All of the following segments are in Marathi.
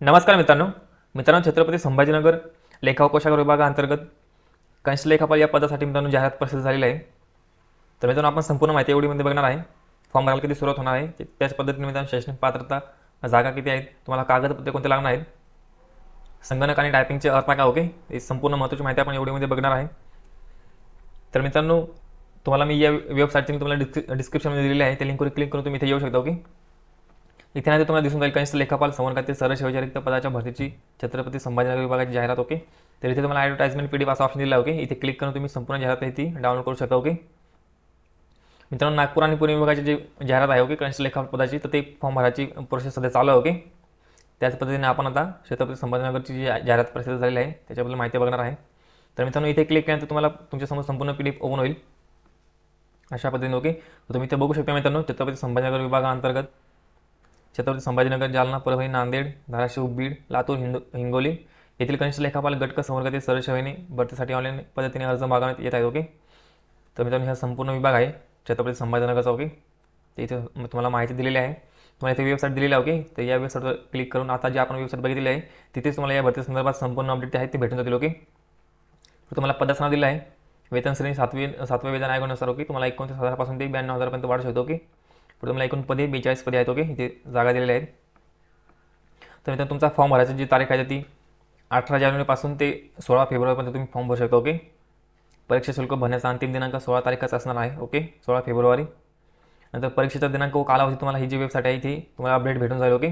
नमस्कार मित्रांनो. मित्रांनो छत्रपती संभाजीनगर लेखा व विभागाअंतर्गत कंश लेखापाल या पदासाठी मित्रांनो जाहिरात प्रसिद्ध झालेली आहे. तर मित्रांनो आपण संपूर्ण माहिती एवढीमध्ये बघणार आहे. फॉर्म भरायला किती सुरुवात होणार आहे ते- त्याच पद्धतीने मित्रांनो शैक्षणिक पात्रता जागा किती आहेत तुम्हाला कागदपत्रे कोणते लागणार आहेत? संगणक आणि टायपिंगचे अर्थ काय ओके ही संपूर्ण महत्त्वाची माहिती आपण एवढीमध्ये बघणार आहे. तर मित्रांनो तुम्हाला मी या वेबसाईटची मी तुम्हाला डिस्क्रि डिस्क्रिप्शनमध्ये दिलेली आहे. त्या लिंकवर क्लिक करून तुम्ही इथे येऊ शकता ओके इथे नाही तर तुम्हाला दिसून जाईल कनिष्ठ लेखापाल संवर्गातील सरळ सेवेच्या पदाच्या भरतीची छत्रपती संभाजीनगर विभागाची जाहिरात ओके? तर इथे तुम्हाला ॲडव्हर्टाइजमेंट पी डी असा ऑप्शन दिला ओके? इथे क्लिक करून तुम्ही संपूर्ण जाहिरात आहे ती डाउनलोड करू शकता ओके? मित्रांनो नागपूर आणि पुणे विभागाची जी जाहिरात आहे ओके कनिष्ठ लेखापाल पदाची तर ते फॉर्म भरायची प्रोसेस सध्या चालू आहे ओके? त्याच पद्धतीने आपण आता छत्रपती संभाजीनगरची जी जाहिरात प्रसिद्ध झालेली आहे त्याच्याबद्दल माहिती बघणार आहे. तर मित्रांनो इथे क्लिक केल्यानंतर तुम्हाला तुमच्यासमोर संपूर्ण पी डी एफ ओपन होईल. अशा पद्धतीने ओके? तुम्ही इथे बघू शकता मित्रांनो छत्रपती संभाजीनगर विभागाअंतर्गत छत्रपती संभाजीनगर जालना परभणी नांदेड धाराशिव बीड लातूर हिंदू हिंगोली येथील कनिष्ठ लेखापाल गटक संवर्गातील सरसेवेने भरतीसाठी ऑनलाईन पद्धतीने अर्ज मागवण्यात येत आहेत ओके तर मित्रांनो हा संपूर्ण विभाग आहे छत्रपती संभाजीनगरचा ओके ते इथे तुम्हाला माहिती दिलेली आहे. तुम्हाला इथे वेबसाईट दिलेली आहे ओके तर या वेबसाईटवर क्लिक करून आता जे आपण वेबसाईट बघितली आहे तिथेच तुम्हाला या भरती संदर्भात संपूर्ण अपडेट आहे ते भेटून जातील ओके तुम्हाला पदाचं नाव दिलं आहे. वेतन श्रेणी सातवी सातव्या वेतन आयोगानुसार ओके तुम्हाला एकोणतीस हजारापासून ते ब्याण्णव हजारपर्यंत वाढ शकतो ओके पुढे तुम्हाला एकूण पदे बेचाळीस पदे आहेत ओके इथे जागा दिलेल्या आहेत. तर मित्रांनो तुमचा फॉर्म भरायची जी तारीख आहे ती अठरा जानेवारीपासून ते सोळा फेब्रुवारीपर्यंत तुम्ही फॉर्म भरू शकता ओके परीक्षा शुल्क भरण्याचा अंतिम दिनांक सोळा तारीखच असणार आहे ओके सोळा फेब्रुवारी. नंतर परीक्षेचा दिनांक व कालावधी तुम्हाला ही जी वेबसाईट आहे ती तुम्हाला अपडेट भेटून जाईल ओके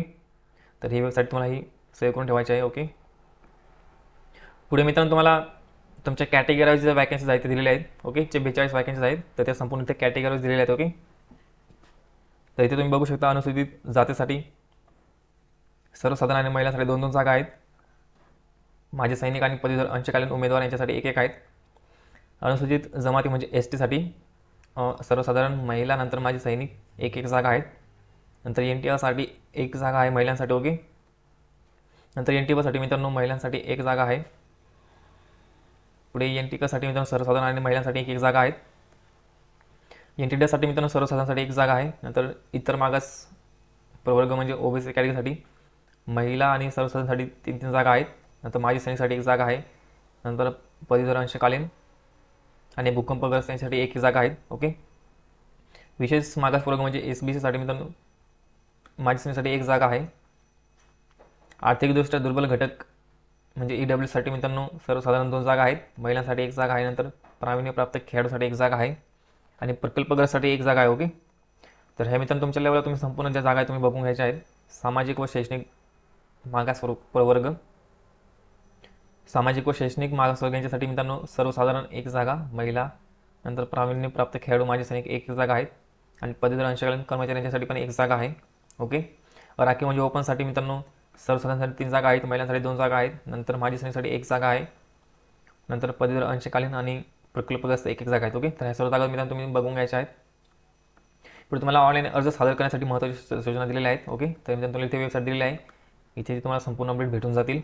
तर ही वेबसाईट तुम्हाला ही सेव्ह करून ठेवायची आहे ओके पुढे मित्रांनो तुम्हाला तुमच्या कॅटेगरीज ज्या वॅकन्सीज आहेत ते दिलेल्या आहेत ओके जे बेचाळीस वॅकन्सीज आहेत तर त्या संपूर्ण इथे कॅटेगरीज दिलेल्या आहेत ओके तर इथे तुम्ही बघू शकता अनुसूचित जातीसाठी सर्वसाधारण आणि महिलांसाठी दोन दोन जागा आहेत. माजी सैनिक आणि पदवीधर अंशकालीन उमेदवार यांच्यासाठी एक एक आहेत. अनुसूचित जमाती म्हणजे एस टीसाठी सर्वसाधारण महिला नंतर माजी सैनिक एक एक जागा आहेत. नंतर एन टी आरसाठी एक जागा आहे महिलांसाठी ओके. नंतर एन टी बसाठी मित्रांनो महिलांसाठी एक जागा आहे. पुढे एन टी कसाठी मित्रांनो सर्वसाधारण आणि महिलांसाठी एक एक जागा आहेत. एन टी डीसाठी मित्रांनो सर्वसाधारणसाठी एक जागा आहे. नंतर इतर मागास प्रवर्ग म्हणजे ओबीसी कॅटेगरीसाठी महिला आणि सर्वसाधारणसाठी तीन तीन जागा आहेत. नंतर माजी सैनिकसाठी एक जागा आहे. नंतर पदवीधर अंशकालीन आणि भूकंपग्रस्त यांच्यासाठी एक जागा आहेत. ओके? विशेष मागास प्रवर्ग म्हणजे एस बी सीसाठी मित्रांनो माजी सैनिकसाठी एक जागा आहे. आर्थिकदृष्ट्या दुर्बल घटक म्हणजे ई डब्ल्यूसाठी मित्रांनो सर्वसाधारण दोन जागा आहेत. महिलांसाठी एक जागा आहे. नंतर प्रावीण्यप्राप्त खेळाडूसाठी एक जागा आहे. आणि प्रकल्पग्रस्तासाठी एक जागा आहे ओके? तर हे मित्रांनो तुमच्या लेवलला तुम्ही संपूर्ण ज्या जागा आहे तुम्ही बघून घ्यायच्या आहेत. सामाजिक व शैक्षणिक मागासवर्ग प्रवर्ग. सामाजिक व शैक्षणिक मागासवर्ग यांच्यासाठी मित्रांनो सर्वसाधारण एक जागा महिला नंतर प्रावीण्यप्राप्त खेळाडू माजी सैनिक एक जागा आहेत. आणि पदवीधर अंशकालीन कर्मचाऱ्यांच्यासाठी पण एक जागा आहे ओके? राखीव म्हणजे ओपनसाठी मित्रांनो सर्वसाधारणसाठी तीन जागा आहेत महिलांसाठी दोन जागा आहेत नंतर माजी सैनिकसाठी एक जागा आहे. नंतर पदवीधर अंशकालीन आणि प्रकल्पग्रस्त एक एक जागा आहेत ओके तर ह्या सर्व जागा मित्रांनो तुम्ही बघून घ्यायच्या आहेत. पुढे तुम्हाला ऑनलाईन अर्ज सादर करण्यासाठी महत्त्वाची सूचना दिलेल्या आहेत ओके तर मित्रांनो तुम्हाला इथे वेबसाईट दिलेली आहे. इथे तुम्हाला संपूर्ण अपडेट भेटून जातील.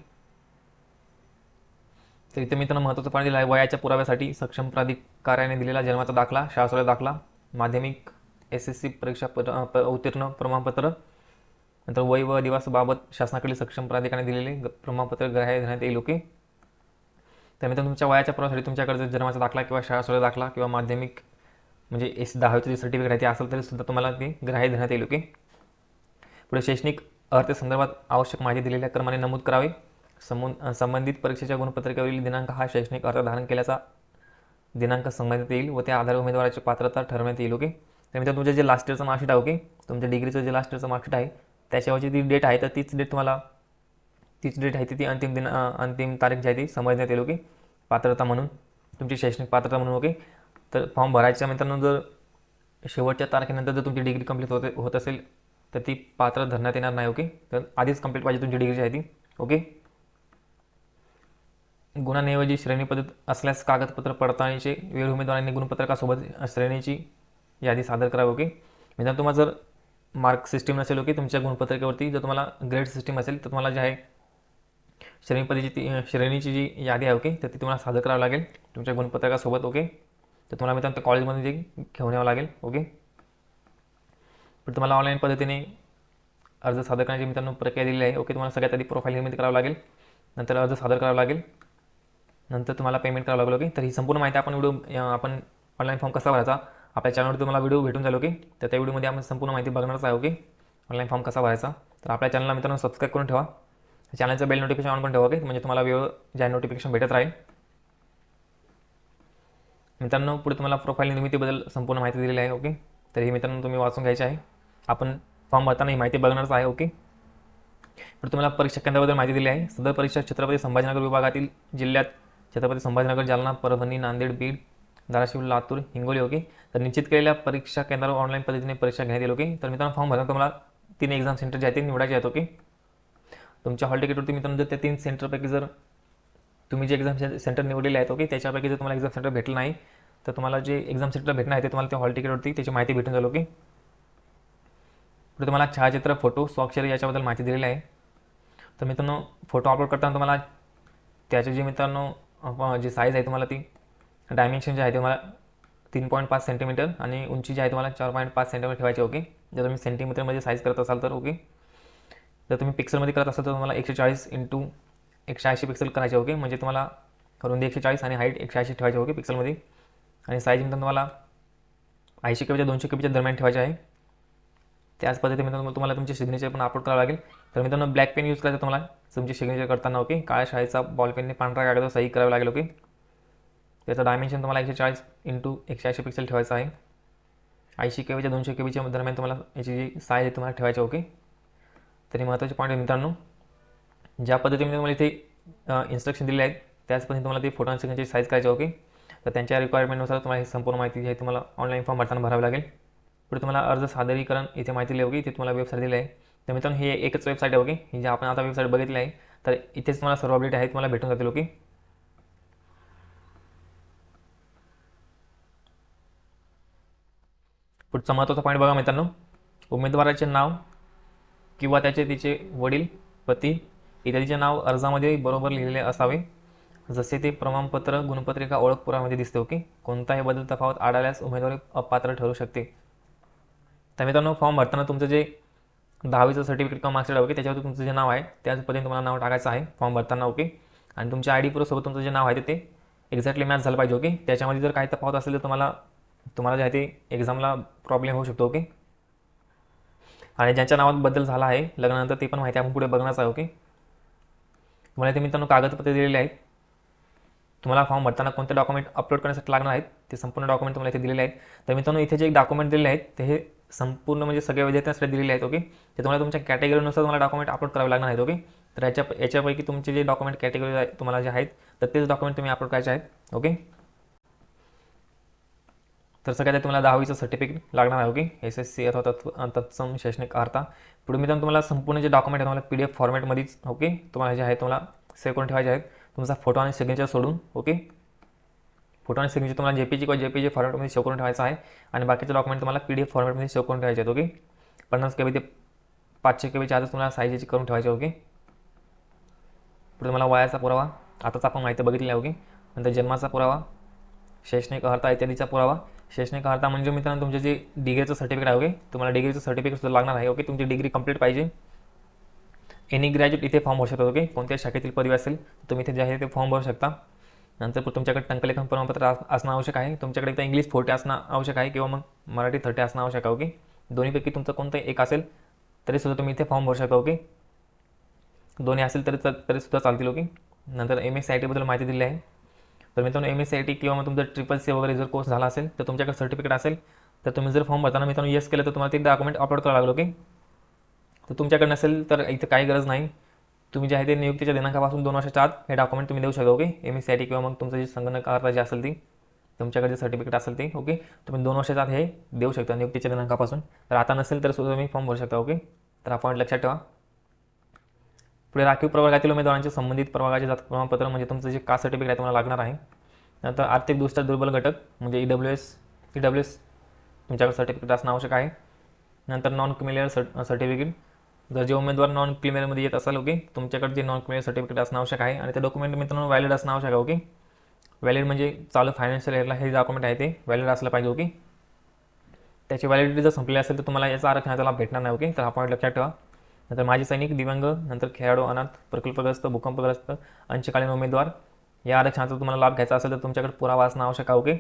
तर इथे मित्रांनो महत्त्वाचं पाणी दिलं आहे वयाच्या पुराव्यासाठी सक्षम प्राधिकाऱ्याने दिलेला जन्माचा दाखला शाळा दाखला माध्यमिक एस एस सी परीक्षा प- प- उत्तीर्ण प्रमाणपत्र नंतर वय व दिवसाबाबत शासनाकडील सक्षम प्राधिकाऱ्याने दिलेले प्रमाणपत्र ग्राह्य धरण्यात येईल ओके त्यानंतर तुमच्या वयाच्या पुराव्यासाठी तुमच्याकडे जर जन्माचा दाखला किंवा शाळा दाखला किंवा माध्यमिक म्हणजे एस दहावीचं जे सर्टिफिकेट आहे ते असेल तरी सुद्धा तुम्हाला ते ग्राह्य धरण्यात येईल ओके पुढे शैक्षणिक अर्थसंदर्भात आवश्यक माहिती दिलेल्या क्रमाने नमूद करावे. समून संबंधित परीक्षेच्या गुणपत्रिकेवरील दिनांक हा शैक्षणिक अर्थ धारण केल्याचा दिनांक संबंधित येईल व त्या आधारे उमेदवाराची पात्रता ठरवण्यात येईल ओके त्यानंतर तुमचं जे लास्ट इयरचं मार्कशीट आहे ओके तुमच्या डिग्रीचं जे लास्ट इयरचं मार्कशीट आहे त्याच्यावरची ती डेट आहे तर तीच डेट तुम्हाला तीच डेट आहे ती ती अंतिम दिन अंतिम तारीख जी आहे ती समजण्यात येईल ओके पात्रता म्हणून. तुमची शैक्षणिक पात्रता म्हणून ओके तर फॉर्म भरायच्या मित्रांनो जर शेवटच्या तारखेनंतर जर तुमची डिग्री कंप्लीट होते होत असेल तर ती पात्र धरण्यात येणार नाही ओके तर आधीच कंप्लीट पाहिजे तुमची डिग्री जी आहे ती ओके गुणांऐवजी श्रेणी पद्धत असल्यास कागदपत्र पडताळणीचे वेळ उमेदवारांनी गुणपत्रकासोबत श्रेणीची यादी सादर करावी ओके मित्रांनो तुम्हाला जर मार्क सिस्टीम नसेल ओके तुमच्या गुणपत्रिकेवरती जर तुम्हाला ग्रेड सिस्टीम असेल तर तुम्हाला जे आहे श्रेणीपदीची ती श्रेणीची जी यादी आहे ओके तर ती तुम्हाला सादर करावं लागेल. तुमच्या गुणपत्रकासोबत ओके. तर तुम्हाला मित्रांनो कॉलेजमध्ये जे घेऊन यावं लागेल ओके. पण तुम्हाला ऑनलाईन पद्धतीने अर्ज सादर करण्याची मित्रांनो प्रक्रिया दिलेली आहे ओके. तुम्हाला सगळ्यात आधी प्रोफाईल निर्मिती करावं लागेल. नंतर अर्ज सादर करावा लागेल. नंतर तुम्हाला पेमेंट करावं लागेल ओके. तर ही संपूर्ण माहिती आपण व्हिडिओ आपण ऑनलाईन फॉर्म कसा भरायचा आपल्या चॅनलवर तुम्हाला व्हिडिओ भेटून जाईल ओके. तर त्या व्हिडिओमध्ये आपण संपूर्ण माहिती बघणारच आहे ओके. ऑनलाईन फॉर्म कसा भरायचा तर आपल्या चॅनलला मित्रांनो सबस्क्राईब करून ठेवा. चॅनलचं बेल नोटिफिकेशन ऑन करून ठेवा ओके म्हणजे तुम्हाला वेळ ज्या नोटिफिकेशन भेटत राहील. मित्रांनो पुढे तुम्हाला प्रोफाईल निर्मितीबद्दल संपूर्ण माहिती दिलेली आहे ओके तर ही मित्रांनो तुम्ही वाचून घ्यायची आहे. आपण फॉर्म भरताना ही माहिती बघणारच आहे ओके तर तुम्हाला परीक्षा केंद्राबद्दल माहिती दिली आहे. सदर परीक्षा छत्रपती संभाजीनगर विभागातील जिल्ह्यात छत्रपती संभाजीनगर जालना परभणी नांदेड बीड धाराशिव लातूर हिंगोली ओके तर निश्चित केलेल्या परीक्षा केंद्रावर ऑनलाईन पद्धतीने परीक्षा घेण्यात येईल ओके तर मित्रांनो फॉर्म भरताना तुम्हाला तीन एक्झाम सेंटर जे आहेत ते निवडायचे आहेत ओके तुमच्या हॉल तिकीटवरती मित्रांनो जर त्या तीन सेंटरपैकी जर तुम्ही जे एक्झाम सेंटर निवडलेले आहेत ओके त्याच्यापैकी जर तुम्हाला एक्झाम सेंटर भेटलं नाही तर तुम्हाला जे एक्झाम सेंटर भेटणार आहे ते तुम्हाला त्या हॉल तिकीटवरती त्याची माहिती भेटून जाईल ओके पुढे तुम्हाला छायाचित्र फोटो स्वाक्षरी याच्याबद्दल माहिती दिलेली आहे. तर मित्रांनो फोटो अपलोड करताना तुम्हाला त्याचे जे मित्रांनो जे जी साईज आहे तुम्हाला ती डायमेन्शन जे आहे तुम्हाला तीन पॉईंट पाच सेंटीमीटर आणि उंची जी आहे तुम्हाला चार पॉईंट पाच सेंटीमीटर ठेवायची ओके जर तुम्ही सेंटीमीटरमध्ये साईज करत असाल तर ओके जर तुम्ही पिक्सलमध्ये करत असाल तर तुम्हाला एकशे चाळीस इंटू एकशे ऐंशी पिक्सल करायचे ओके म्हणजे तुम्हाला रुंदी एकशे चाळीस आणि हाईट एकशे ऐंशी ठेवायची ओके पिक्सलमध्ये आणि साईज मित्रांनो तुम्हाला ऐंशी केबीच्या दोनशे केबीच्या दरम्यान ठेवायचे आहे. त्याच पद्धतीने मित्रांनो तुम्हाला तुमचे सिग्नेचर पण अपलोड करावं लागेल. तर मित्रांनो ब्लॅक पेन यूज करायचं तुम्हाला. तुमचे सिग्नेचर करताना ओके काळ्या शाळेचा बॉल पेनने पांढरा कागद सही करावं लागेल ओके त्याचं डायमेन्शन तुम्हाला एकशे चाळीस इंटू एकशे ऐंशी पिक्सल ठेवायचं आहे. ऐंशी केबीच्या दोनशे केबीच्या दरम्यान तुम्हाला याची जी साईज आहे तुम्हाला ठेवायची ओके तरी महत्त्वाचे पॉईंट आहे मित्रांनो. ज्या पद्धतीने तुम्हाला इथे इन्स्ट्रक्शन दिले आहेत त्याच पद्धतीने तुम्हाला ते फोटो आणि साईज करायची ओके तर त्यांच्या रिक्वायरमेंटनुसार तुम्हाला ही संपूर्ण माहिती जी आहे तुम्हाला ऑनलाईन फॉर्म भरताना भरावी लागेल. पुढे तुम्हाला अर्ज सादरीकरण इथे माहिती दिली होती इथे तुम्हाला वेबसाईट दिली आहे. तर मित्रांनो ही एकच वेबसाईट आहे ओके ही जी आपण आता वेबसाईट बघितली आहे तर इथेच तुम्हाला सर्व अपडेट आहे तुम्हाला भेटून जातील ओके पुढचा महत्त्वाचा पॉईंट बघा मित्रांनो. उमेदवाराचे नाव किंवा त्याचे तिचे वडील पती इत्यादीचे नाव अर्जामध्ये बरोबर लिहिलेले असावे. जसे ते प्रमाणपत्र गुणपत्रिका ओळख दिसते ओके? कोणताही बदल तफावत आढळल्यास उमेदवारी अपात्र ठरू शकते. तर मित्रांनो फॉर्म भरताना तुमचं जे दहावीचं सर्टिफिकेट किंवा मार्कशीट ओके? त्याच्यावर तुमचं जे नाव आहे त्याच पद्धतीने तुम्हाला नाव टाकायचं आहे फॉर्म भरताना ओके? आणि तुमच्या आय डी प्रूफसोबत तुमचं जे नाव आहे ते एक्झॅक्टली मॅच झालं पाहिजे ओके? त्याच्यामध्ये जर काही तफावत असेल तर तुम्हाला तुम्हाला जे आहे ते एक्झामला प्रॉब्लेम होऊ शकतो ओके? आणि ज्यांच्या नावात बदल झाला आहे लग्नानंतर ते पण माहिती आपण पुढे बघणार आहे ओके? तुम्हाला इथे मित्रांनो कागदपत्रे दिलेले आहेत. तुम्हाला फॉर्म भरताना कोणते डॉक्युमेंट अपलोड करण्यासाठी लागणार आहेत ते संपूर्ण डॉक्युमेंट तुम्हाला इथे दिलेले आहेत. तर मित्रांनो इथे जे डॉक्युमेंट दिलेले आहेत ते हे संपूर्ण म्हणजे सगळ्या विद्यार्थ्यांसाठी दिलेले आहेत ओके? ते तुम्हाला तुमच्या कॅटेगरीनुसार तुम्हाला डॉक्युमेंट अपलोड करावे लागणार आहेत ओके? तर याच्या याच्यापैकी तुमचे जे डॉक्युमेंट कॅटेगरी तुम्हाला जे आहेत तर तेच डॉक्युमेंट तुम्ही अपलोड करायचे आहेत ओके? तर सगळ्यात तुम्हाला दहावीचं सर्टिफिकेट लागणार आहे ओके एस एस सी अथवा तत्व तत्सम शैक्षणिक अर्था. पुढे मित्रांनो तुम्हाला संपूर्ण जे डॉक्युमेंट आहे तुम्हाला पी डी एफ फॉर्मॅटमध्येच ओके तुम्हाला जे आहे तुम्हाला सेव्ह करून ठेवायचे आहेत. तुमचा फोटो आणि सिग्नेचर सोडून ओके फोटो आणि सिग्नेचर तुम्हाला जे पी जी किंवा जे पी जी फॉर्मॅटमध्ये सेव्ह करून ठेवायचं आहे. आणि बाकीचे डॉक्युमेंट तुम्हाला पी डी एफ फॉर्मॅटमध्ये सेव्ह करून ठेवायचे आहेत ओके पन्नास के बी ते पाचशे के बीच्या आधीच तुम्हाला साईजेची करून ठेवायचे ओके पुढे तुम्हाला वयाचा पुरावा आताच आपण माहिती बघितली आहे ओके नंतर जन्माचा पुरावा शैक्षणिक अर्हता इत्यादीचा पुरावा शैक्षणिक अर्हता म्हणजे मित्रांनो तुमचे जे डिग्रीचं सर्टिफिकेट आहे ओके तुम्हाला डिग्रीचं सर्टिफिकेट सुद्धा लागणार आहे ओके तुमची डिग्री कंप्लीट पाहिजे. एनी ग्रॅज्युएट इथे फॉर्म भरू शकतात ओके कोणत्या शाखेतील पदवी असेल तुम्ही इथे जे आहे ते फॉर्म भरू शकता. नंतर तुमच्याकडे टंकलेखन प्रमाणपत्र अस- असणं आवश्यक आहे. तुमच्याकडे एकदा इंग्लिश फोर्टी असणं आवश्यक आहे किंवा मग मराठी थर्टी असणं आवश्यक आहे ओके दोन्हीपैकी तुमचं कोणतं एक असेल तरी सुद्धा तुम्ही इथे फॉर्म भरू शकता ओके दोन्ही असेल तरी तरी सुद्धा चालतील ओके नंतर एम एस सी आय टीबद्दल माहिती दिली आहे. तर मित्रांनो M S C I T किंवा मग तुमचा ट्रिपल सी वगैरे जर कोर्स झाला असेल तर तुमच्याकडे सर्टिफिकेट असेल तर तुम्ही जर फॉर्म भरताना मित्रांनो येस केलं तर तुम्हाला ते डॉक्युमेंट अपलोड करावं लागलं ओके तर तुमच्याकडे नसेल तर इथं काही गरज नाही. तुम्ही जे आहे ते नियुक्तीच्या दिनांकापासून दोन वर्षाच्या आत हे डॉक्युमेंट तुम्ही देऊ शकता okay M S C I T किंवा मग तुमचं जे संगणक जे असेल ती तुमच्याकडे जे सर्टिफिकेट असेल ते ओके तुम्ही दोन वर्षाच्या आत हे देऊ शकता नियुक्तीच्या दिनांकापासून. तर आता नसेल तर सुद्धा तुम्ही फॉर्म भरू शकता ओके तर आपण लक्षात ठेवा. पुढे राखीव प्रवर्गातील उमेदवारांचे संबंधित प्रवर्गाचे जात प्रमाणपत्र म्हणजे तुमचं जे कास्ट सर्टिफिकेट आहे तुम्हाला लागणार आहे. नंतर आर्थिकदृष्ट्या दुर्बल घटक म्हणजे E W S E W S तुमच्याकडे सर्टिफिकेट असणं आवश्यक आहे. नंतर नॉन क्रिमिलियर सर्ट सर्टिफिकेट जर जे उमेदवार नॉन क्रिमिलियरमध्ये येत असेल ओके तुमच्याकडे जे नॉन क्रिमिलियर सर्टिफिकेट असणं आवश्यक आहे आणि ते डॉक्युमेंट मित्रांनो व्हॅलिड असणं आवश्यक आहे ओके. व्हॅलिड म्हणजे चालू फायनान्शियल इयरला हे डॉक्युमेंट आहे ते व्हॅलिड असलं पाहिजे ओके. त्याची व्हॅलिडिटी जर संपली असेल तर तुम्हाला याचा आरक्षणाचा लाभ भेटणार नाही ओके. तर हा पॉईंट लक्षात ठेवा. नंतर माजी सैनिक दिव्यांग नंतर खेळाडू अनाथ प्रकल्पग्रस्त भूकंपग्रस्त अंशकालीन उमेदवार. या आरक्षणाचा तुम्हाला लाभ घ्यायचा असेल तर तुमच्याकडे पुरावा असणं आवश्यक आहे ओके?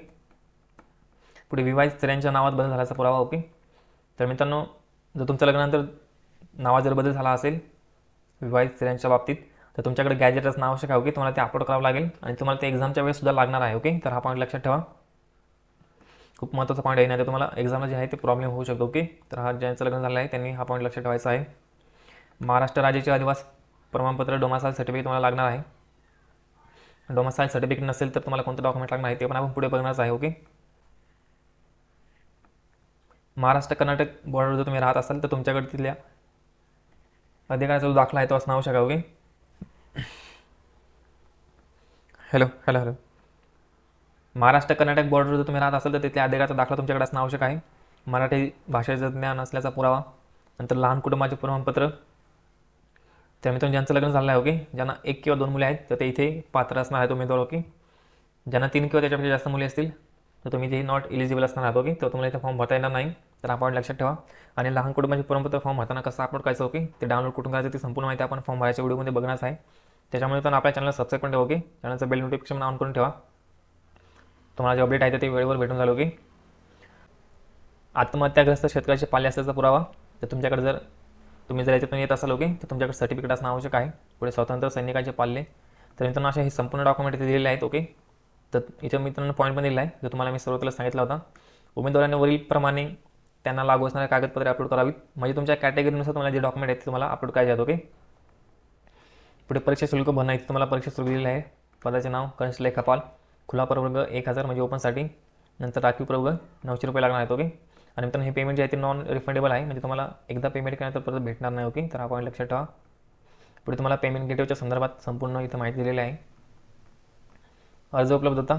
पुढे विवाहित स्त्रियांच्या नावात बदल झाल्याचा पुरावा ओके? तर मित्रांनो जर तुमच्या लग्नानंतर नावात जर बदल झाला असेल विवाहित स्त्रियांच्या बाबतीत तर तुमच्याकडे गॅजेट असणं आवश्यक आहे ओके? तुम्हाला ते अपलोड करावं लागेल आणि तुम्हाला ते एक्झामच्या वेळेस सुद्धा लागणार आहे ओके? तर हा पॉईंट लक्षात ठेवा. खूप महत्त्वाचा पॉईंट आहे नाही तर तुम्हाला एक्झामला जे आहे ते प्रॉब्लेम होऊ शकतो ओके? तर हा ज्यांचं लग्न झालं आहे त्यांनी हा पॉईंट लक्षात ठेवायचा आहे. महाराष्ट्र राज्याचे आदिवास प्रमाणपत्र डोमासाईल सर्टिफिकेट तुम्हाला लागणार आहे. डोमासाईल सर्टिफिकेट नसेल तर तुम्हाला कोणतं डॉक्युमेंट लागणार आहे ते पण आपण पुढे बघणारच आहे ओके महाराष्ट्र कर्नाटक बॉर्डर जर तुम्ही राहत असाल तर तुमच्याकडे तिथल्या अधिकाराचा जो दाखला आहे तो असणं आवश्यक आहे okay hello hello hello Maharashtra Karnataka border जर तुम्ही राहत असाल तर तिथल्या अधिकाराचा दाखला तुमच्याकडे असणं आवश्यक आहे. मराठी भाषेचं ज्ञान असल्याचा पुरावा. नंतर लहान कुटुंबाचे प्रमाणपत्र. त्या मित्रांनो ज्यांचं लग्न झालं आहे ओके ज्यांना एक किंवा दोन मुले आहेत तर ते इथे पात्र असणार आहेत उमेदवार ओके ज्यांना तीन किंवा त्याच्यापेक्षा जास्त मुली असतील तर तुम्ही ते नॉट इलिजिबल असणार आहात ओके तर तुम्हाला इथे फॉर्म भरता येणार नाही. तर आपण लक्षात ठेवा. आणि लहान कुटुंबाचे म्हणजे परंपरा फॉर्म भरताना कसं अपलोड करायचं ओके ते डाउनलोड कुठून करायचं ती संपूर्ण माहिती आपण फॉर्म भरायच्या व्हिडिओमध्ये बघणार आहे. त्याच्यामुळे पण आपल्या चॅनलला सबस्क्राईब पण ठेवा ओके चॅनलचं बेल नोटिफिकेशन ऑन करून ठेवा. तुम्हाला जे अपडेट आहे ते वेळेवर भेटून झालं ओके आत्महत्याग्रस्त शेतकऱ्याचे पाले असल्याचा पुरावा तर तुमच्याकडे जर तुम्ही जर याच्यातून येत असाल ओके तर तुमच्याकडे सर्टिफिकेट असणं आवश्यक आहे. पुढे स्वतंत्र सैनिकाचे पाल्ले तर मित्रांनो असे हे संपूर्ण डॉक्युमेंट इथे दिलेले आहेत ओके तर इथे मित्रांनो पॉईंट पण दिलेला आहे जो तुम्हाला मी सुरुवातीला सांगितला होता. उमेदवारांनी वरीलप्रमाणे त्यांना लागू असणारे कागदपत्रे अपलोड करावीत. म्हणजे तुमच्या कॅटेगरीनुसार तुम्हाला जे डॉक्युमेंट आहेत ते तुम्हाला अपलोड करायचे आहेत ओके पुढे परीक्षा शुल्क भरणं इथे तुम्हाला परीक्षा शुल्क दिलेलं आहे. पदाचे नाव कनिष्ठ लेखापाल खुला प्रवर्ग एक हजार म्हणजे ओपनसाठी नंतर राखीव प्रवर्ग नऊशे रुपये लागणार आहेत ओके आणि मित्रांनो हे पेमेंट जे आहे ते नॉन रिफंडेबल आहे. म्हणजे तुम्हाला एकदा पेमेंट केल्यानंतर परत भेटणार नाही ओके तर हा पॉईंट लक्षात ठेवा. पुढे तुम्हाला पेमेंट गेटवेच्या संदर्भात संपूर्ण इथं माहिती दिलेली आहे. अर्ज उपलब्धता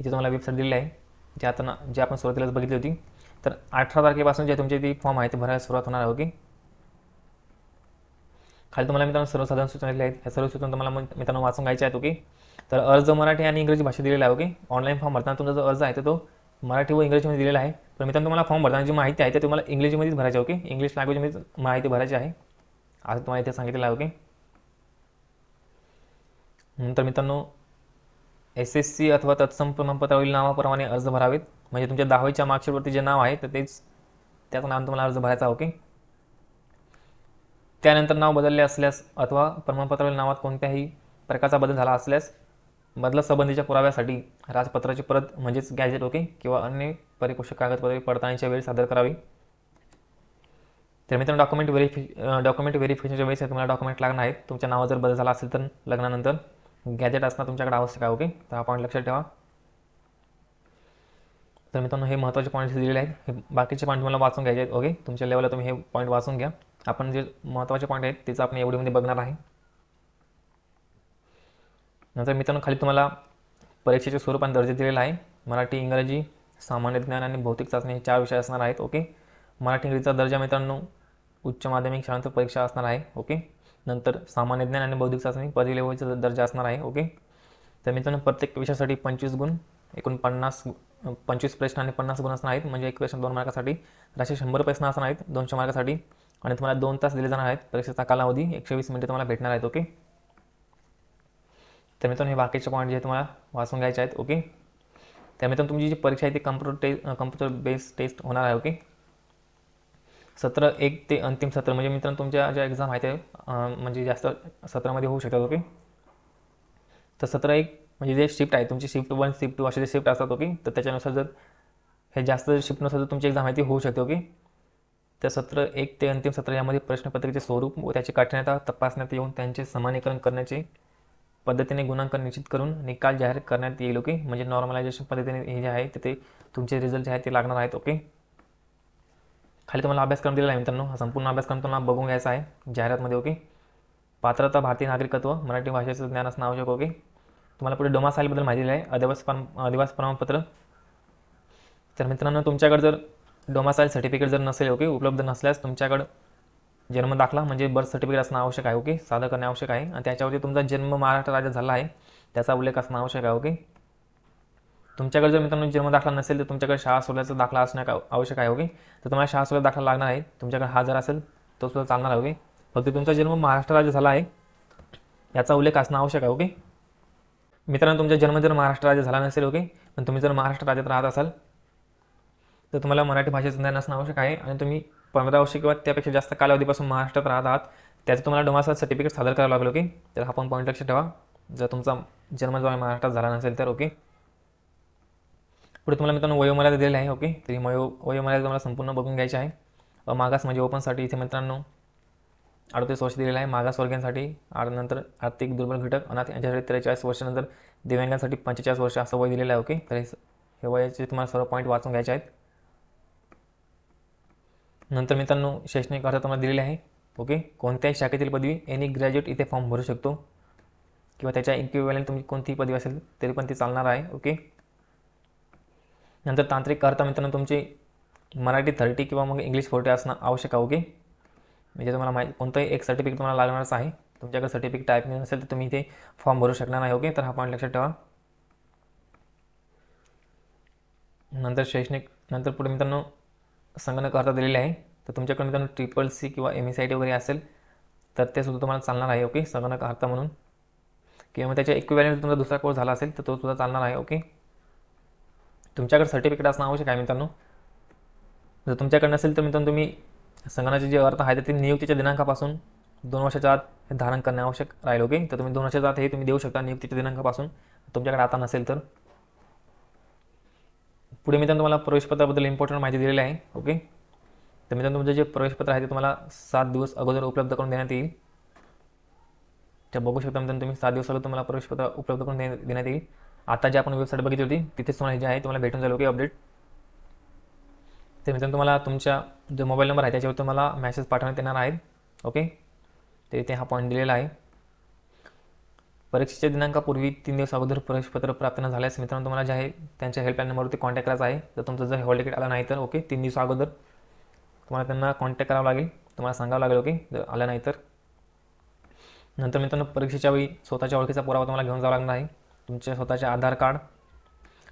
इथे तुम्हाला वेबसाईट दिलेली आहे जे आता ना जे आपण सुरुवातीलाच बघितली होती. तर अठरा तारखेपासून जे तुमचे ती फॉर्म आहे ते भरायला सुरुवात होणार आहे ओके खाली तुम्हाला मित्रांनो सर्वसाधारण सूचना दिल्या आहेत. ह्या सर्व सूचना तुम्हाला मग मित्रांनो वाचून घ्यायच्या आहेत ओके तर अर्ज मराठी आणि इंग्रजी भाषेत दिलेला आहे ओके ऑनलाईन फॉर्म भरताना तुमचा जो अर्ज आहे तो मराठी व इंग्रजीमध्ये दिलेला आहे. पण मित्रांनो तुम्हाला फॉर्म भरताना जी माहिती आहे ते तुम्हाला इंग्लिशमध्येच भरायची ओके इंग्लिश लँग्वेजमध्ये माहिती भरायची आहे. असं तुम्हाला इथे सांगितलेलं आहे ओके नंतर मित्रांनो एस एस सी अथवा तत्सम प्रमाणपत्रावरील नावाप्रमाणे अर्ज भरावेत. म्हणजे तुमच्या दहावीच्या मार्कशीटवरती जे नाव आहे तर तेच त्याचं नाव तुम्हाला अर्ज भरायचा ओके त्यानंतर नाव बदलले असल्यास अथवा प्रमाणपत्रावरील नावात कोणत्याही प्रकारचा बदल झाला असल्यास बदलासंबंधीच्या पुराव्यासाठी राजपत्राची परत म्हणजेच गॅजेट ओके? किंवा अन्य परिपोषक कागदपत्रे पडताळणीच्या वेळी सादर करावी. तर मित्रांनो डॉक्युमेंट व्हेरिफि डॉक्युमेंट व्हेरिफिकेशनच्या वेळेस तुम्हाला डॉक्युमेंट लागणार आहेत. तुमच्या नावा जर बदल झाला असेल तर लग्नानंतर गॅजेट असणं तुमच्याकडे आवश्यक आहे ओके? तर हा पॉईंट लक्षात ठेवा. तर मित्रांनो हे महत्त्वाचे पॉईंट्स दिलेले आहेत. हे बाकीचे पॉईंट तुम्हाला वाचून घ्यायचे आहेत ओके? तुमच्या लेवलला तुम्ही हे पॉईंट वाचून घ्या. आपण जे महत्त्वाचे पॉईंट आहेत त्याचं आपण एवढीमध्ये बघणार आहे. नंतर मित्रांनो खाली तुम्हाला परीक्षेचे स्वरूप आणि दर्जा दिलेला आहे. मराठी इंग्रजी सामान्य ज्ञान आणि भौतिक चाचणी हे चार विषय असणार आहेत ओके? मराठी इंग्रजीचा दर्जा मित्रांनो उच्च माध्यमिक शाळांचं परीक्षा असणार आहे ओके? नंतर सामान्य ज्ञान आणि बौद्धिक चाचणी पदवी लेवलचा दर्जा असणार आहे ओके? तर मित्रांनो प्रत्येक विषयासाठी पंचवीस गुण एकूण पन्नास पंचवीस प्रश्न आणि पन्नास गुण असणार आहेत. म्हणजे एक प्रश्न दोन मार्कासाठी तर असे शंभर प्रश्न असणार आहेत दोनशे मार्कासाठी. आणि तुम्हाला दोन तास दिले जाणार आहेत. परीक्षेचा कालावधी एकशे वीस मिनिटं तुम्हाला भेटणार आहेत ओके? तर मित्रांनो हे बाकीचे पॉईंट जे तुम्हाला वाचून घ्यायचे आहेत ओके त्या मित्रांनो तुमची जी परीक्षा आहे ती कम्प्युटर टे कम्प्युटर बेस्ड टेस्ट होणार आहे ओके सत्र एक ते अंतिम सत्र म्हणजे मित्रांनो तुमच्या ज्या एक्झाम आहेत ते म्हणजे जास्त सत्रामध्ये होऊ शकतात ओके तर सत्र एक म्हणजे जे शिफ्ट आहे तुमची शिफ्ट वन शिफ्ट टू असे जे शिफ्ट असतात ओके तर त्याच्यानुसार जर हे जास्त शिफ्टनुसार जर तुमची एक्झाम आहे ती होऊ शकते ओके तर सत्र एक ते अंतिम सत्र यामध्ये प्रश्नपत्रिकेचे स्वरूप व त्याची कठीणता तपासण्यात येऊन त्यांचे समानीकरण करण्याचे पद्धतीने गुणांकन निश्चित करून निकाल जाहीर करण्यात येईल ओके म्हणजे नॉर्मलायझेशन पद्धतीने हे जे आहे ते तुमचे रिझल्ट जे आहेत ते लागणार आहेत ओके खाली तुम्हाला अभ्यासक्रम दिलेला आहे मित्रांनो. हा संपूर्ण अभ्यासक्रम तुम्हाला बघून घ्यायचा आहे जाहिरातमध्ये ओके पात्रता भारतीय नागरिकत्व मराठी भाषेचं ज्ञान असणं आवश्यक ओके तुम्हाला पुढे डोमासाईलबद्दल माहिती आहे. अधिवास प्रम अधिवास प्रमाणपत्र. तर मित्रांनो तुमच्याकडे जर डोमासाईल सर्टिफिकेट जर नसेल ओके उपलब्ध नसल्यास तुमच्याकडं जन्म दाखला म्हणजे बर्थ सर्टिफिकेट असणं आवश्यक आहे ओके सादर करणे आवश्यक आहे. आणि त्याच्यावरती तुमचा जन्म महाराष्ट्र राज्यात झाला आहे त्याचा उल्लेख असणं आवश्यक आहे ओके तुमच्याकडे जर मित्रांनो जन्म दाखला नसेल तर तुमच्याकडे शाळा सोडल्याचा दाखला असणं आवश्यक आहे ओके तर तुम्हाला शाळा सोडल्याचा दाखला लागणार आहे. तुमच्याकडे हा जर असेल तो सुद्धा चालणार आहे ओके फक्त तुमचा जन्म महाराष्ट्र राज्य झाला आहे याचा उल्लेख असणं आवश्यक आहे ओके मित्रांनो तुमचा जन्म जर महाराष्ट्र राज्य झाला नसेल ओके पण तुम्ही जर महाराष्ट्र राज्यात राहत असाल तर तुम्हाला मराठी भाषेचं ज्ञान असणं आवश्यक आहे आणि तुम्ही पंधरा वर्ष किंवा त्यापेक्षा जास्त कालावधीपासून महाराष्ट्रात राहत आहात त्याचं तुम्हाला डोमासा सर्टिफिकेट सादर करावं लागेल ओके तर हा पण पॉईंट लक्षात ठेवा. जर तुमचा जन्म जो आहे महाराष्ट्रात झाला नसेल तर ओके पुढे तुम्हाला मित्रांनो वयोमर्यादा दिलेली आहे ओके तर ही वयो वयोमर्यादा तुम्हाला संपूर्ण बघून घ्यायची आहे. मागास म्हणजे ओपनसाठी इथे मित्रांनो अडतीस वर्ष दिलेलं आहे. मागासवर्गीयांसाठी आणि नंतर आर्थिक दुर्बल घटक अनाथ यांच्यासाठी त्रेचाळीस वर्षानंतर दिव्यांगांसाठी पंचेचाळीस वर्ष असं वय दिलेलं आहे ओके तर हे वयाचे तुम्हाला सर्व पॉईंट वाचून घ्यायचे आहेत. नंतर मित्रांनो शैक्षणिक अर्थ तुम्हाला दिलेले आहे. ओके? कोणत्याही शाखेतील पदवी एनी ग्रॅज्युएट इथे फॉर्म भरू शकतो. किंवा त्याच्या इक्विवलेंट तुम्ही कोणतीही पदवी असेल तरी पण ती चालणार आहे. ओके? नंतर तांत्रिक अर्थ मित्रांनो तुमची मराठी थर्टी किंवा मग इंग्लिश फोर्टी असणं आवश्यक आहे. ओके? म्हणजे तुम्हाला माहिती कोणतंही एक सर्टिफिकेट तुम्हाला लागणारच आहे. तुमच्याकडे सर्टिफिकेट टाईप नसेल तर तुम्ही इथे फॉर्म भरू शकणार नाही. ओके? तर हा पॉईंट लक्षात ठेवा. नंतर शैक्षणिक नंतर पुढे मित्रांनो संगणक अर्थ दिलेले आहे. तर तुमच्याकडे मित्रांनो ट्रिपल सी किंवा एम एस आय टी वगैरे असेल तर ते सुद्धा तुम्हाला चालणार आहे ओके संगणक अर्थ म्हणून. किंवा मग त्याच्या इक्विवलेंट तुमचा दुसरा कोर्स झाला असेल तर तो सुद्धा चालणार आहे ओके तुमच्याकडे सर्टिफिकेट असणं आवश्यक आहे मित्रांनो. जर तुमच्याकडे नसेल तर मित्रांनो तुम्ही संगणकाचे जे अर्थ आहे तर ते नियुक्तीच्या दिनांकापासून दोन वर्षाच्या आत हे धारण करणे आवश्यक राहील ओके तर तुम्ही दोन वर्षाच्या आत हे तुम्ही देऊ शकता नियुक्तीच्या दिनांकापासून. तुमच्याकडे आता नसेल तर. पुढे मित्रांनो तुम्हाला प्रवेशपत्राबद्दल इम्पॉर्टंट माहिती दिलेली आहे ओके तर मित्रांनो तुमचं जे प्रवेशपत्र आहे ते तुम्हाला सात दिवस अगोदर उपलब्ध करून देण्यात येईल. त्या बघू शकता मित्रांनो तुम्ही सात दिवस अगोदर तुम्हाला प्रवेशपत्र उपलब्ध करून दे- देण्यात येईल. आता जे आपण वेबसाईट बघितली होती तिथेच तुम्हाला जे आहे तुम्हाला भेटून जाईल ओके अपडेट तर मित्रांनो तुम्हाला तुमच्या जो मोबाईल नंबर आहे त्याच्यावर तुम्हाला मेसेज पाठवण्यात येणार आहेत ओके तर इथे हा पॉईंट दिलेला आहे. परीक्षेच्या दिनांकापूर्वी तीन दिवस अगोदर प्रवेशपत्र प्राप्त न झाल्यास मित्रांनो तुम्हाला जे आहे त्यांच्या हेल्पलाईन नंबरवरती कॉन्टॅक्ट करायचा आहे. जर तुमचं जर हॉल तिकीट आला नाही तर ओके तीन दिवस अगोदर तुम्हाला त्यांना कॉन्टॅक्ट करावं लागेल. तुम्हाला सांगावं लागेल ओके जर आलं नाही तर. नंतर मित्रांनो परीक्षेच्या वेळी स्वतःच्या ओळखीचा पुरावा तुम्हाला घेऊन जावा लागणार आहे. तुमचे स्वतःचे आधार कार्ड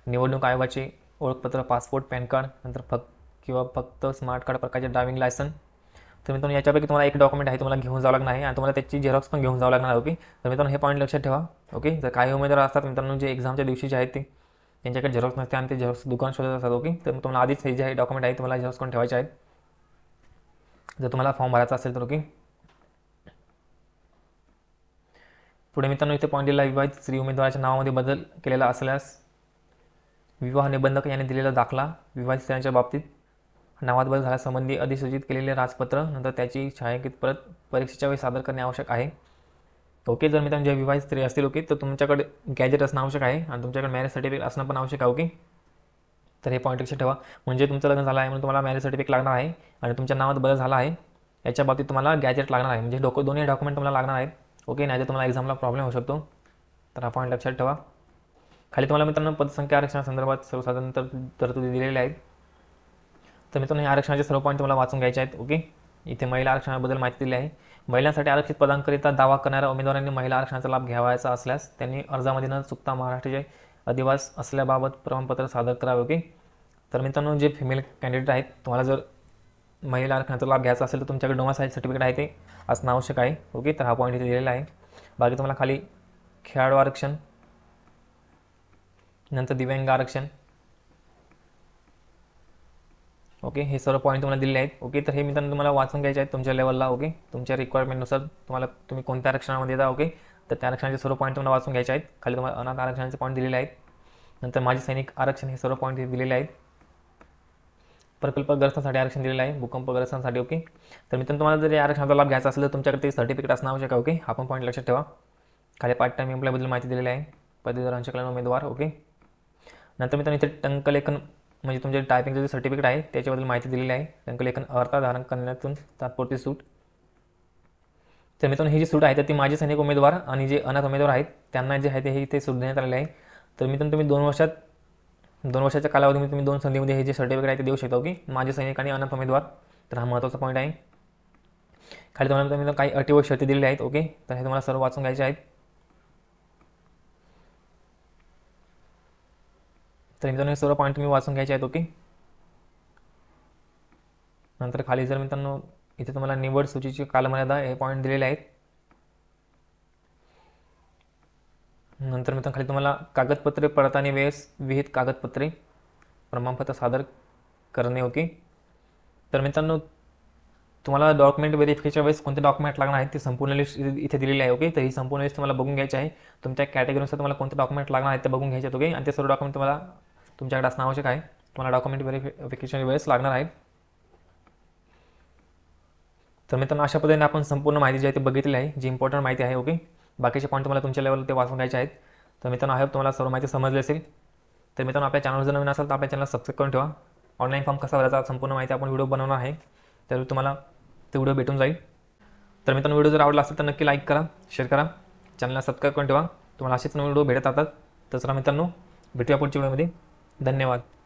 निवडणूक आयोगाचे ओळखपत्र पासपोर्ट पॅन कार्ड नंतर फक्त किंवा फक्त स्मार्ट कार्ड प्रकारचे ड्रायव्हिंग लायसन तर मित्रांनो याच्यापैकी तुम्हाला एक डॉक्युमेंट आहे तुम्हाला घेऊन जावं लागणार आहे आणि तुम्हाला त्याची झेरॉक्स पण घेऊन जावं लागणार ओके तर मित्रांनो हे पॉईंट लक्षात ठेवा ओके जर काही उमेदवार असतात मित्रांनो जे एक्झामच्या दिवशी जे आहेत ते त्यांच्याकडे झेरॉक्स नसते आणि ते झेरॉक्स दुकान शोधत असतात ओके तर मग तुम्हाला आधीच हे जे आहे डॉक्युमेंट आहे तुम्हाला झेरॉक्स करून ठेवायचे आहेत. जर तुम्हाला फॉर्म भरायचा असेल तर ओके पुढे मित्रांनो इथे पॉईंट दिला विवाहित स्त्री उमेदवाराच्या नावामध्ये बदल केलेला असल्यास विवाह निबंधक यांनी दिलेला दाखला विवाहित स्त्रियांच्या बाबतीत नावात बदल झाल्यासंबंधी अधिसूचित केलेले राजपत्र नंतर त्याची छायांकित परत परीक्षेच्या वेळी सादर करणे आवश्यक आहे. ओके जर मित्रांनो जे विवाहित स्त्री असतील ओके तर तुमच्याकडे गॅजेट असणं आवश्यक आहे आणि तुमच्याकडे मॅरेज सर्टिफिकेट असणं पण आवश्यक आहे ओके? तर हे पॉईंट लक्षात ठेवा. म्हणजे तुमचं लग्न झालं आहे म्हणून तुम्हाला मॅरेज सर्टिफिकेट लागणार आहे आणि तुमच्या नावात बदल झाला आहे याच्या बाबतीत तुम्हाला गॅजेट लागणार आहे. म्हणजे डोकं दोन्ही डॉक्युमेंट तुम्हाला लागणार आहेत ओके? नाही तर तुम्हाला एक्झामला प्रॉब्लेम होऊ शकतो. तर हा पॉईंट लक्षात ठेवा. खाली तुम्हाला मित्रांनो पदसंख्या आरक्षणासंदर्भात सर्वसाधारण तर तरतुदी दिलेल्या आहेत. तर मित्रांनो हे आरक्षणाचे सर्व पॉईंट तुम्हाला वाचून घ्यायचे आहेत ओके इथे महिला आरक्षणाबद्दल माहिती दिली आहे. महिलांसाठी आरक्षित पदांकरिता दावा करणाऱ्या उमेदवारांनी महिला आरक्षणाचा लाभ घ्यावायचा असल्यास त्यांनी अर्जामध्ये न चुकता महाराष्ट्राचे अधिवास असल्याबाबत प्रमाणपत्र सादर करावे ओके तर मित्रांनो जे फिमेल कॅन्डिडेट आहेत तुम्हाला जर महिला आरक्षणाचा लाभ घ्यायचा असेल तर तुमच्याकडे डोमासाईल सर्टिफिकेट आहे ते असणं आवश्यक आहे ओके तर हा पॉईंट इथे दिलेला आहे. बाकी तुम्हाला खाली खेळाडू आरक्षण नंतर दिव्यांग आरक्षण ओके हे सर्व पॉईंट तुम्हाला दिलेले आहेत. ओके तर हे मित्रांनो तुम्हाला वाचून घ्यायचे आहेत तुमच्या लेवलला ओके तुमच्या रिक्वायरमेंटनुसार तुम्हाला तुम्ही कोणत्या आरक्षणामध्ये येता? ओके तर त्या आरक्षणाचे सर्व पॉईंट तुम्हाला वाचून घ्यायचे आहेत. खाली तुम्हाला अनाथ आरक्षणाचे पॉईंट दिलेले आहेत. नंतर माझे सैनिक आरक्षण हे सर्व पॉईंट दिलेले आहेत. प्रकल्पग्रस्तांसाठी आरक्षण दिलेलं आहे. भूकंपग्रस्तांसाठी ओके तर मित्रांनो तुम्हाला जर या आरक्षणाचा लाभ घ्यायचा असेल तर तुमच्याकडे ते सर्टिफिकेट असणं आवश्यक आहे ओके हा पण पॉईंट लक्षात ठेवा. खाली पार्ट टाईम एम्प्लॉयबद्दल माहिती दिलेली आहे. पदवीधर अंशकालीन उमेदवार ओके नंतर मित्रांनो इथे टंकलेखन म्हणजे तुमचे टायपिंगचं जे सर्टिफिकेट आहे त्याच्याबद्दल माहिती दिलेली आहे. टंकलेखन अर्था धारण करण्यातून तात्पुरती सूट. तर मित्रांनो ही जी सूट आहे तर ती माझे सैनिक उमेदवार आणि जे अनाथ उमेदवार आहेत त्यांना जे आहे ते हे इथे सूट देण्यात आलेले आहे. तर मित्रांनो तुम्ही दोन वर्षात दोन वर्षाच्या कालावधीमध्ये तुम्ही दोन संधीमध्ये हे जे सर्टिफिकेट आहे ते देऊ शकता ओके? माझे सैनिक आणि अनाथ उमेदवार. तर हा महत्त्वाचा पॉईंट आहे. खाली तुम्हाला मित्रांनो काही अटी व शर्ती दिलेल्या आहेत ओके? तर हे तुम्हाला सर्व वाचून घ्यायचे आहेत. तर मित्रांनो हे सर्व पॉईंट तुम्ही वाचून घ्यायचे आहेत ओके नंतर खाली जर मित्रांनो इथे तुम्हाला निवड सूचीची कालमर्यादा हे पॉईंट दिलेले आहेत. नंतर मित्रांनो खाली तुम्हाला कागदपत्रे पडताळणी वेळेस विहित कागदपत्रे प्रमाणपत्र सादर करणे ओके तर मित्रांनो तुम्हाला डॉक्युमेंट व्हेरिफिकेशन वेळेस कोणते डॉक्युमेंट लागणार आहेत ते संपूर्ण लिस्ट इथे दिलेली आहे ओके तर ही संपूर्ण लिस्ट तुम्हाला बघून घ्यायची आहे. तुमच्या कॅटेगरीनुसार तुम्हाला कोणते डॉक्युमेंट लागणार आहेत ते बघून घ्यायचे आहेत ओके आणि ते सर्व डॉक्युमेंट तुम्हाला तुमच्याकडे असणं आवश्यक आहे. तुम्हाला डॉक्युमेंट व्हेरिफिकेशन वेळेस लागणार आहे. तर मित्रांनो अशा पद्धतीने आपण संपूर्ण माहिती जी आहे ती बघितली आहे जी इम्पॉर्टंट माहिती आहे ओके बाकीचे पॉईंट तुम्हाला तुमच्या लेवल ते वाचून घ्यायचे आहेत. तर मित्रांनो आहे तुम्हाला सर्व माहिती समजली असेल. तर मित्रांनो आपल्या चॅनल जर नवीन असेल तर आपल्या चॅनल सबस्क्राईब करून ठेवा. ऑनलाईन फॉर्म कसा भरायचा संपूर्ण माहिती आपण व्हिडिओ बनवणार आहे. तर तुम्हाला ते व्हिडिओ भेटून जाईल. तर मित्रांनो व्हिडिओ जर आवडला असेल तर नक्की लाईक करा शेअर करा. चॅनलला सबस्क्राईब करून ठेवा. तुम्हाला असेच नवीन व्हिडिओ भेटत राहतात. तर चला मित्रांनो भेटूया पुढच्या व्हिडिओमध्ये धन्यवाद.